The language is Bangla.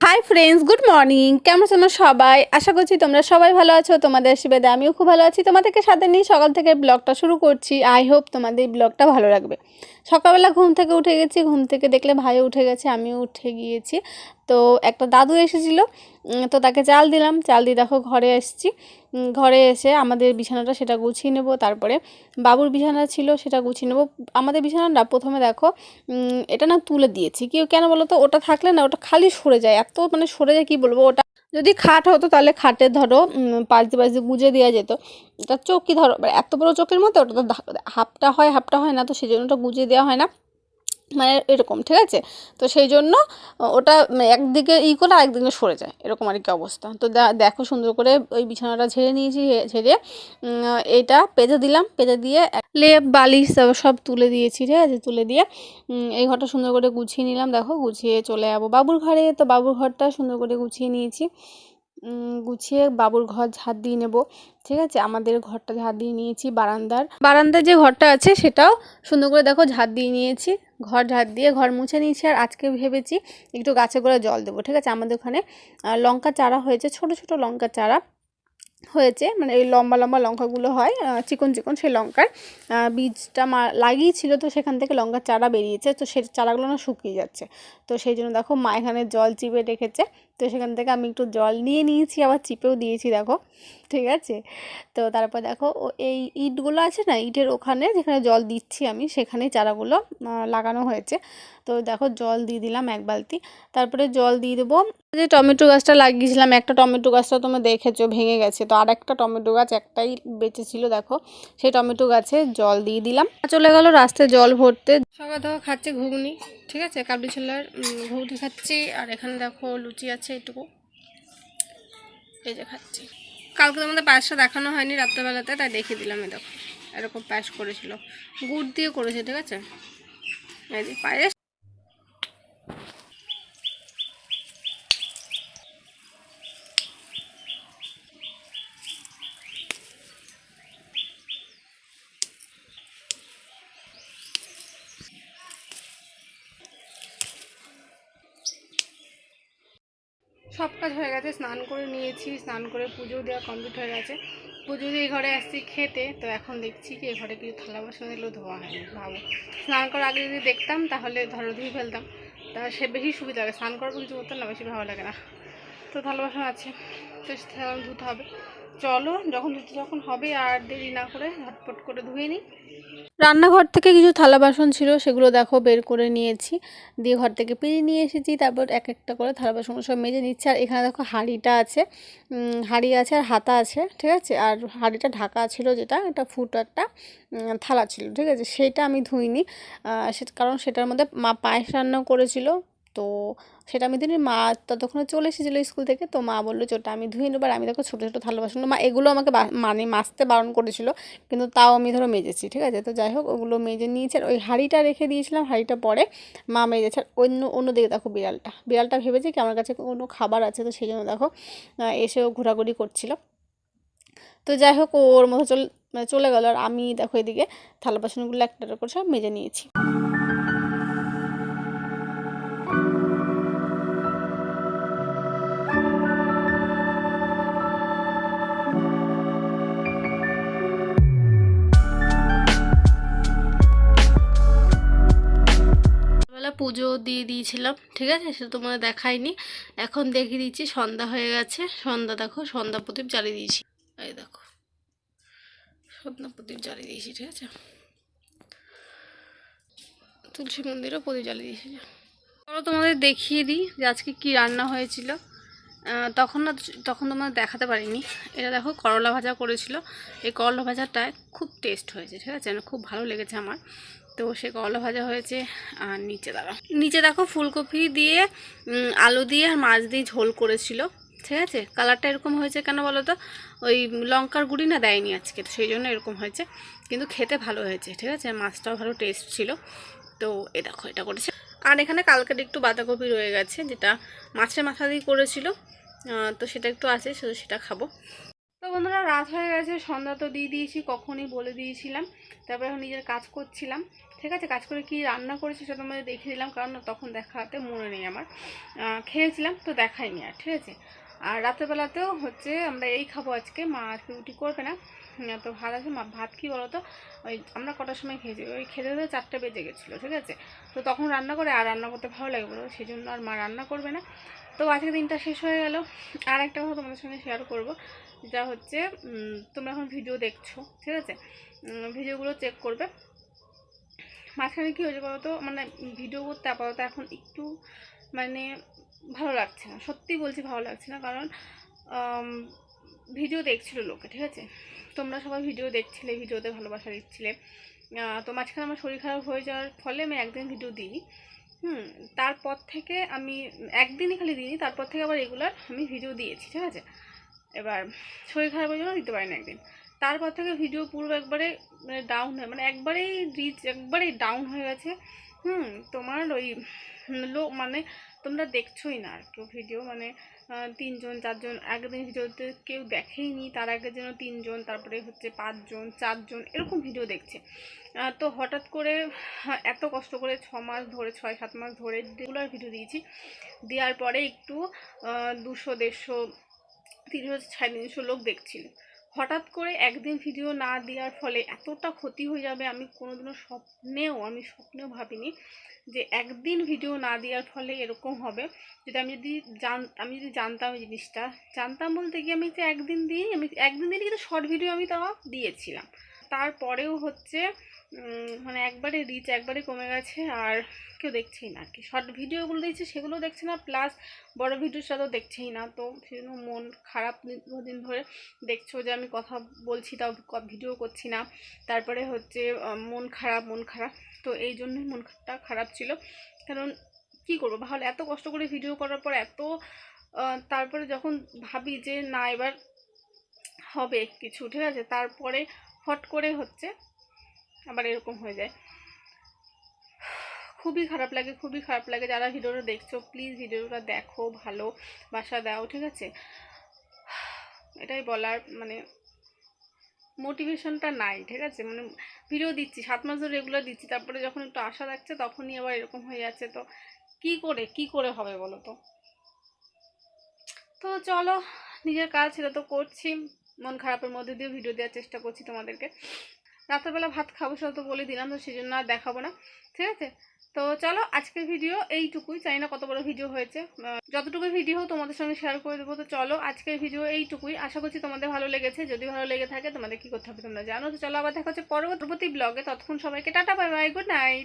হাই ফ্রেন্ডস গুড মর্নিং কেমন আছো সবাই? আশা করছি তোমরা সবাই ভালো আছো, তোমাদের আশীর্বাদে আমিও খুব ভালো আছি। তোমাদেরকে সাথে নিয়ে সকাল থেকে ব্লগটা শুরু করছি। আই হোপ তোমাদের এই ব্লগটা ভালো লাগবে। সকালবেলা ঘুম থেকে উঠে গেছি, ঘুম থেকে দেখলে ভাই উঠে গেছে, আমিও উঠে গিয়েছি। তো একটা দাদু এসেছিল তো তাকে চাল দিলাম। চাল দিয়ে দেখো ঘরে এসেছি ঘরে এসে আমাদের বিছানাটা সেটা গুছিয়ে নেব, তারপরে বাবুর বিছানা ছিল সেটা গুছিয়ে নেব। আমাদের বিছানাটা প্রথমে দেখো এটা না তুলে দিয়েছি। কেউ কেন বলো তো? ওটা থাকলে না ওটা খালি সরে যায়। এত মানে সরে যায়, কি বলব? ওটা যদি খাট হতো তাহলে খাটে ধরো পাশ দিয়ে গুজে দেওয়া যেত। এটা চৌকি ধরো এত বড় চোখের মতো, ওটা তো হাফটা হয় হাফটা হয় না, তো সেই জন্য ওটা গুজে দেওয়া হয় না। মানে এরকম, ঠিক আছে? তো সেই জন্য ওটা একদিকে ই করে আরেকদিকে সরে যায়, এরকম আর কি অবস্থা। তো দেখো সুন্দর করে ওই বিছানাটা ঝেড়ে নিয়েছি ঝেড়ে এটা পেজে দিলাম পেজে দিয়ে লেপ, বালিশ সব তুলে দিয়েছি, ঠিক আছে? তুলে দিয়ে এই ঘরটা সুন্দর করে গুছিয়ে নিলাম। দেখো, গুছিয়ে চলে যাব বাবুর ঘরে। তো বাবুর ঘরটা সুন্দর করে গুছিয়ে নিয়েছি। গুছিয়ে বাবুর ঘর ঝাড় দিয়ে নেব। ঠিক আছে? আমাদের ঘরটা ঝাড় দিয়ে নিয়েছি বারান্দার। বারান্দার যে ঘরটা আছে, সেটাও সুন্দর করে দেখো ঝাড় দিয়ে নিয়েছি। ঘর ঝাড় দিয়ে ঘর মুছে নিয়েছি আর আজকে ভেবেছি একটু গাছে করে জল দেবো। ঠিক আছে? আমাদের ওখানে লঙ্কা চারা হয়েছে, ছোট ছোট লঙ্কা চারা হয়েছে। মানে এই লম্বা লম্বা লঙ্কাগুলো হয় চিকন চিকন সেই লঙ্কার। বীজটা মা, লাগিয়েছিল তো সেখান থেকে লঙ্কার চারা বেরিয়েছে। তো সেই চারাগুলো না শুকিয়ে যাচ্ছে। তো সেই জন্য দেখো মা এখানে জল চিপে রেখেছে। তো সেখান থেকে আমি একটু জল নিয়ে নিয়েছি, আবার চিপেও দিয়েছি, দেখো। ঠিক আছে? তো তারপর দেখো এই ইটগুলো আছে না, ইটের ওখানে যেখানে জল দিচ্ছি আমি, সেখানেই চারাগুলো লাগানো হয়েছে। তো দেখো, জল দিয়ে দিলাম এক বালতি। তারপরে জল দিয়ে দেবো। যে টমেটো গাছটা লাগিয়েছিলাম, একটা টমেটো গাছটা তোমরা দেখেছ, ভেঙে গেছে। তো আর একটা টমেটো গাছ একটাই বেঁচে ছিল, দেখো। সেই টমেটো গাছে জল দিয়ে দিলাম। চলে গেল রাস্তায় জল ভরতে। সকাল থেকে খাচ্ছে ঘুগনি, ঠিক আছে? কাবলি ছোলার ঘুগনি খাচ্ছি। আর এখানে দেখো লুচি আছে। এইটুকু এই যে খাচ্ছি। কালকে তোমাদের পায়েসটা দেখানো হয়নি রাত্রেবেলাতে, তাই দেখিয়ে দিলাম এই দেখো। এরকম পায়েস করেছিল। গুড় দিয়ে করেছে, ঠিক আছে? এই যে পায়েস সব কাজ হয়ে গেছে, স্নান করে নিয়েছি, স্নান করে পুজো দেওয়া কমপ্লিট হয়ে গেছে। পুজো দিয়ে ঘরে আসছি খেতে, তো এখন দেখছি কি ঘরে কিছু থালা বাসন এগুলো ধোয়া হয়নি, ভাবো। স্নান করার আগে যদি দেখতাম, তাহলে ধরো ধুয়ে ফেলতাম। তা সে বেশি সুবিধা লাগে, স্নান করার কিছু করতাম না বেশি ভালো লাগে না। তো থালা বাসন আছে, তো সেটা ধুতে হবে। চলো, যখন ধুতে যখন হবে আর দেরি না করে ঝটপট করে ধুয়ে নিই। রান্নাঘর থেকে কিছু থালা বাসন ছিল, সেগুলো দেখো বের করে নিয়েছি। দিয়ে ঘর থেকে পেরে নিয়ে এসেছি, তারপর এক একটা করে থালা বাসনগুলো সব মেজে নিচ্ছি। আর এখানে দেখো হাঁড়িটা আছে হাঁড়ি আছে আর হাতা আছে, ঠিক আছে? আর হাঁড়িটা ঢাকা ছিল যেটা, এটা ফুটো একটা থালা ছিল, ঠিক আছে? সেটা আমি ধুইনি। কারণ সেটার মধ্যে মা পায়েস রান্না করেছিল তো সেটা আমি দিনে মা ততক্ষণে চলে এসেছিল স্কুল থেকে, তো মা বলল চোটা আমি ধুয়ে নেব আর আমি দেখো ছোটো ছোটো থালা বাসনগুলো মা এগুলো আমাকে মানে মাজতে বারণ করেছিল, কিন্তু তাও আমি ধরো মেজেছি, ঠিক আছে? তো যাই হোক, ওগুলো মেজে নিয়েছে আর ওই হাঁড়িটা রেখে দিয়েছিলাম, হাঁড়িটা পরে মা মেজেছে আর অন্য অন্যদিকে দেখো বিড়ালটা বিড়ালটা ভেবেছে কি আমার কাছে কোনো খাবার আছে, তো সেই জন্য দেখো এসেও ঘোরাঘুরি করছিল। তো যাই হোক, ওর মতো চল মানে চলে গেল আর আমি দেখো এদিকে থালা বাসনগুলো একটা করে সব মেজে নিয়েছি। পুজো দিয়ে দিয়েছিলাম, ঠিক আছে? সেটা তোমাদের দেখাইনি। এখন দেখিয়ে দিচ্ছি, সন্ধ্যা হয়ে গেছে। সন্ধ্যা দেখো, সন্ধ্যা প্রদীপ জ্বালিয়ে দিয়েছি। এই দেখো, সন্ধ্যা প্রদীপ জ্বালিয়ে দিয়েছি, ঠিক আছে? তুলসী মন্দিরও প্রদীপ জ্বালিয়ে দিয়েছি। চলো তোমাদের দেখিয়ে দিই যে আজকে কি রান্না হয়েছিল। তখন না, তখন তোমাদের দেখাতে পারিনি। এটা দেখো, করলা ভাজা করেছিল। এই করলা ভাজাটায় খুব টেস্ট হয়েছে, ঠিক আছে? মানে খুব ভালো লেগেছে আমার। তো সে করলা ভাজা হয়েছে, আর নিচে দাঁড়া নিচে দেখো ফুলকপি দিয়ে আলু দিয়ে আর মাছ দিয়ে ঝোল করেছিল, ঠিক আছে? কালারটা এরকম হয়েছে কেন বলো তো? ওই লঙ্কার গুঁড়ি না দেয়নি আজকে, তো সেই জন্য এরকম হয়েছে। কিন্তু খেতে ভালো হয়েছে, ঠিক আছে? মাছটাও ভালো টেস্ট ছিল। তো এ দেখো, এটা করেছে। আর এখানে কালকের একটু বাঁধাকপি রয়ে গেছে, যেটা মাছের মাথা দিয়ে করেছিল তো সেটা একটু আছে, শুধু সেটা খাব। তো বন্ধুরা রাত হয়ে গেছে সন্ধ্যা তো দিয়ে দিয়েছি কখনই বলে দিয়েছিলাম। তারপরে এখন নিজের কাজ করছিলাম। ঠিক আছে কাজ করে কি রান্না করেছি সেটা তোমাদের দেখিয়ে দিলাম কারণ তখন দেখাতে মনে নেই আমার। খেয়েছিলাম তো দেখাইনি আর ঠিক আছে? আর রাত্রেবেলাতেও হচ্ছে আমরা এই খাব আজকে মা আজকে রুটি করবে না। উম, তো ভাত আছে মা ভাত কী বলো তো ওই আমরা কটার সময় খেয়েছি ওই খেতে খেতে চারটে বেজে গেছিল ঠিক আছে? তো তখন রান্না করে আর রান্না করতে ভালো লাগে বলো সেই জন্য আর মা রান্না করবে না। তো আজকে দিনটা শেষ হয়ে গেল। আর একটা কথা তোমাদের সঙ্গে শেয়ার করব। যেটা হচ্ছে তোমরা এখন ভিডিও দেখছ, ঠিক আছে? ভিডিওগুলো চেক করবে। মাঝখানে কী হয়েছে বলো তো মানে ভিডিও করতে আপাতত এখন একটু মানে ভালো লাগছে না। সত্যি বলছি ভালো লাগছে না, কারণ ভিডিও দেখছিল লোকে, ঠিক আছে? তোমরা সবাই ভিডিও দেখছিলে ভিডিওতে ভালোবাসা দিচ্ছিলে। তো মাঝখানে আমার শরীর খারাপ হয়ে যাওয়ার ফলে আমি একদিন ভিডিও দিইনি। হুম, তারপর থেকে আমি, একদিনই খালি দিইনি, তারপর থেকে আবার রেগুলার আমি ভিডিও দিয়েছি, ঠিক আছে? এবার শরীর খারাপের জন্য দিতে পারি না একদিন। তারপর থেকে ভিডিও পুরো একবারে মানে ডাউন হয়ে মানে একবারেই রিচ একবারেই ডাউন হয়ে গেছে। হুম, তোমার ওই লো মানে তোমরা দেখছোই না আর কেউ ভিডিও মানে তিনজন, চারজন, একদিন ভিডিওতে কেউ দেখেইনি, তার আগের জন্য তিনজন, তারপরে হচ্ছে পাঁচজন, চারজন, এরকম ভিডিও দেখছে। তো হঠাৎ করে এত কষ্ট করে ছ মাস ধরে, ছয়, সাত মাস ধরে রেগুলার ভিডিও দিয়েছি। দেওয়ার পরে একটু দুশো, দেড়শো তিনশো সাড়ে তিনশো লোক দেখছিল। হঠাৎ করে একদিন ভিডিও না দেওয়ার ফলে এতটা ক্ষতি হয়ে যাবে আমি কোনোদিনও স্বপ্নেও, আমি স্বপ্নেও ভাবিনি যে একদিন ভিডিও না দেওয়ার ফলে এরকম হবে। যদি আমি যদি জান, আমি যদি জানতাম এই জিনিসটা, জানতাম বলতে কি আমি যে একদিন দিই, আমি একদিন দিনই কিন্তু শর্ট ভিডিও আমি তাও দিয়েছিলাম। তারপরেও হচ্ছে মানে একবারে রিচ একবারে কমে গেছে আর কেউ দেখছেই না কি শর্ট ভিডিওগুলো দিচ্ছে সেগুলো দেখছে না প্লাস বড় ভিডিওর সাথেও দেখছেই না। তো সেজন্য মন খারাপ দিন ধরে দেখছ যে আমি কথা বলছি, তাও ভিডিও করছি না। তারপরে হচ্ছে মন খারাপ মন খারাপ। তো এই জন্যই মনটা খারাপ ছিল। কারণ কি করব? ভালো, এত কষ্ট করে ভিডিও করার পর এত তারপরে যখন ভাবি যে না, এবার হবে, কিছু, ঠিক আছে? তারপরে হট করে হচ্ছে আবার এরকম হয়ে যায়। খুবই খারাপ লাগে, খুবই খারাপ লাগে। যারা ভিডিওটা দেখছ প্লিজ ভিডিওটা দেখো ভালো, বাসা দাও, ঠিক আছে? এটাই বলার মানে মোটিভেশনটা নাই, ঠিক আছে? মানে ভিডিও দিচ্ছি, সাত মাস ধরে রেগুলার দিচ্ছি, তারপরে যখন একটু আশা থাকছে তখনই আবার এরকম হয়ে যাচ্ছে। তো কি করে কি করে হবে বলো তো? তো চলো, নিজের কাজ সেটা তো করছি। মন খারাপের মধ্যে দিয়ে ভিডিও দেওয়ার চেষ্টা করছি তোমাদেরকে। রাত্রেবেলা ভাত খাব সেটা তো বলে দিলাম, তো সেই জন্য আর দেখাবো না। ঠিক আছে? তো চলো, আজকের ভিডিও এইটুকুই। চাই না কত বড় ভিডিও হয়েছে। যতটুকু ভিডিও তোমাদের সঙ্গে শেয়ার করে দেবো, তো চলো, আজকের ভিডিও এইটুকুই। আশা করছি তোমাদের ভালো লেগেছে। যদি ভালো লেগে থাকে তোমাদের কি করতে হবে তোমরা জানো। তো চলো, আবার দেখা হচ্ছে পরবর্তী ব্লগে ততক্ষণ সবাইকে tata bye bye good night